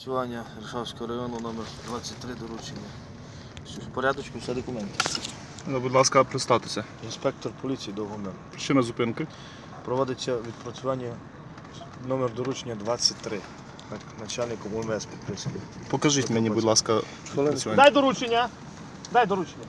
Відпрацювання Рішавського району номер 23 доручення. Все в порядочку, все документи. Ну, Будь ласка, представтеся. Інспектор поліції Довгомир. Причина зупинки. Проводиться відпрацювання номер доручення 23. На- Начальником ОМС підписаний. Покажіть мені, будь ласка, відпрацювання. Дай доручення! Дай доручення!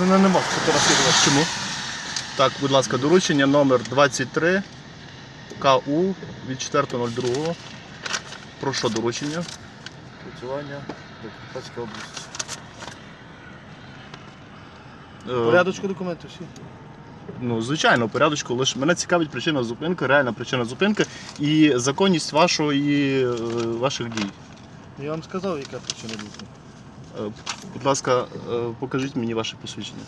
Мене нема фотографувати. Чому? Так, будь ласка, доручення номер 23 КУ від 4.02. Про що доручення? Відпрацювання Закарпатська область. Е, Порядочку документи всі. Ну, звичайно, порядочку. Лише мене цікавить причина зупинки, реальна причина зупинки і законність вашої, е, ваших дій. Я вам сказав, яка причина зупинки. Е, Будь ласка, е, покажіть мені ваше посвідчення.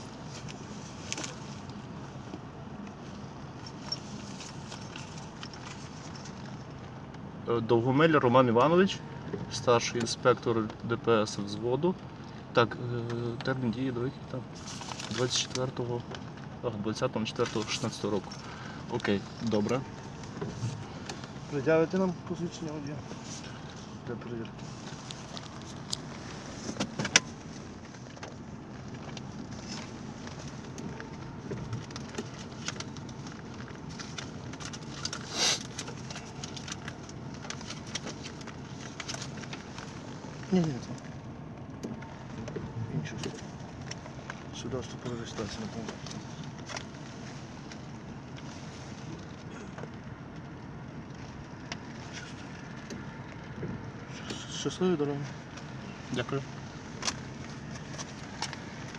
Е, Довгомель Роман Іванович, старший інспектор ДПС взводу. Так, термін дії до яких там 24-го, ах, 20.04.16 року. Окей, добре. Пред'явите нам посвідчення водія для перевірки. Ні, ні, там. Іншу. Сюди вступили реєстрацію не помню. Щасливі дороги. Дякую.